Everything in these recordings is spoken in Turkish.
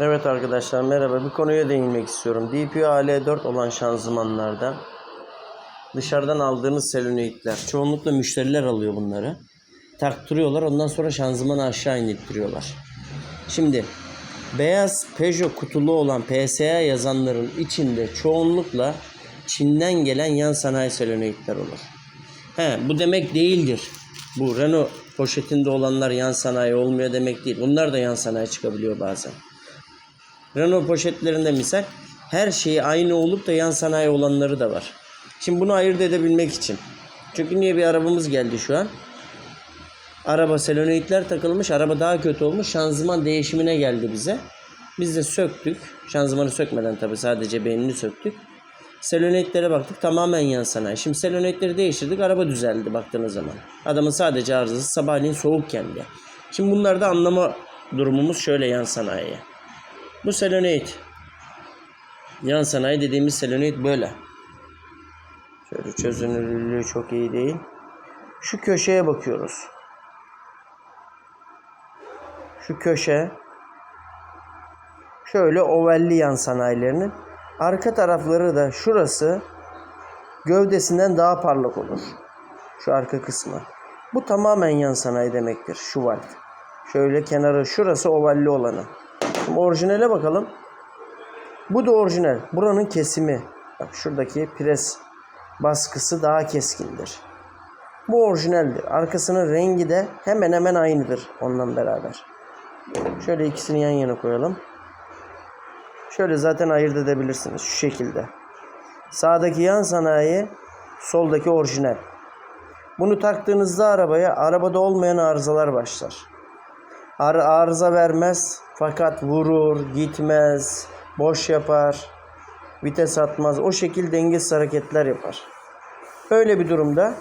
Evet arkadaşlar merhaba. Bir konuya değinmek istiyorum. DPO AL4 olan şanzımanlarda dışarıdan aldığınız selenoidler. Çoğunlukla müşteriler alıyor bunları. Taktırıyorlar. Ondan sonra şanzımanı aşağı indirtiyorlar. Şimdi beyaz Peugeot kutulu olan PSA yazanların içinde çoğunlukla Çin'den gelen yan sanayi selenoidler olur. He, bu demek değildir. Bu Renault poşetinde olanlar yan sanayi olmuyor demek değil. Bunlar da yan sanayi çıkabiliyor bazen. Renault poşetlerinde misal her şeyi aynı olup da yan sanayi olanları da var. Şimdi bunu ayırt edebilmek için. Çünkü niye bir arabamız geldi şu an? Araba selenoidler takılmış. Araba daha kötü olmuş. Şanzıman değişimine geldi bize. Biz de söktük. Şanzımanı sökmeden tabii sadece beynini söktük. Selenoidlere baktık tamamen yan sanayi. Şimdi selenoidleri değiştirdik araba düzeldi baktığınız zaman. Adamın sadece arızası sabahleyin soğuk kendi. Şimdi bunlarda anlama durumumuz şöyle yan sanayiye. Bu selenoid. Yan sanayi dediğimiz selenoid böyle. Şöyle çözünürlüğü çok iyi değil. Şu köşeye bakıyoruz. Şu köşe şöyle ovalli yan sanayilerinin arka tarafları da şurası gövdesinden daha parlak olur. Şu arka kısmı. Bu tamamen yan sanayi demektir. Şu valv. Şöyle kenarı şurası ovalli olanı. Şimdi orijinale bakalım. Bu da orijinal. Buranın kesimi. Bak şuradaki pres baskısı daha keskindir. Bu orijinaldir. Arkasının rengi de hemen hemen aynıdır onunla beraber. Şöyle ikisini yan yana koyalım. Şöyle zaten ayırt edebilirsiniz şu şekilde. Sağdaki yan sanayi, soldaki orijinal. Bunu taktığınızda arabaya arabada olmayan arızalar başlar. Ar arıza vermez fakat vurur, gitmez, boş yapar, vites atmaz. O şekil dengesiz hareketler yapar. Öyle bir durumda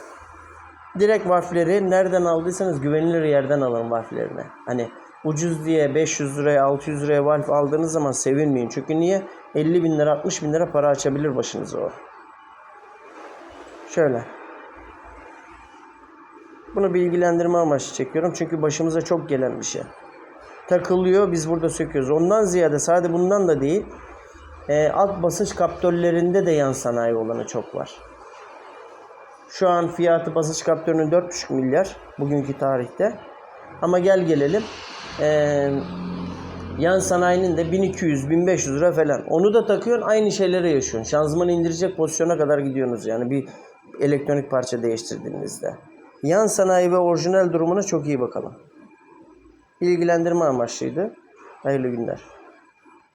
direkt valfleri nereden aldıysanız güvenilir yerden alın valflerini. Hani ucuz diye 500 liraya 600 liraya valf aldığınız zaman sevinmeyin. Çünkü niye? 50 bin lira 60 bin lira para açabilir başınıza o. Şöyle. Bunu bilgilendirme amaçlı çekiyorum. Çünkü başımıza çok gelen bir şey. Takılıyor biz burada söküyoruz. Ondan ziyade sadece bundan da değil. e, alt basınç kaptörlerinde de yan sanayi olanı çok var. Şu an fiyatı basınç kaptörünün 4,5 milyar bugünkü tarihte. Ama gel gelelim. e, yan sanayinin de 1200-1500 lira falan. Onu da takıyorsun aynı şeylere yaşıyorsun. Şanzımanı indirecek pozisyona kadar gidiyorsunuz yani bir elektronik parça değiştirdiğinizde. Yan sanayi ve orijinal durumuna çok iyi bakalım. Bilgilendirme amaçlıydı. Hayırlı günler.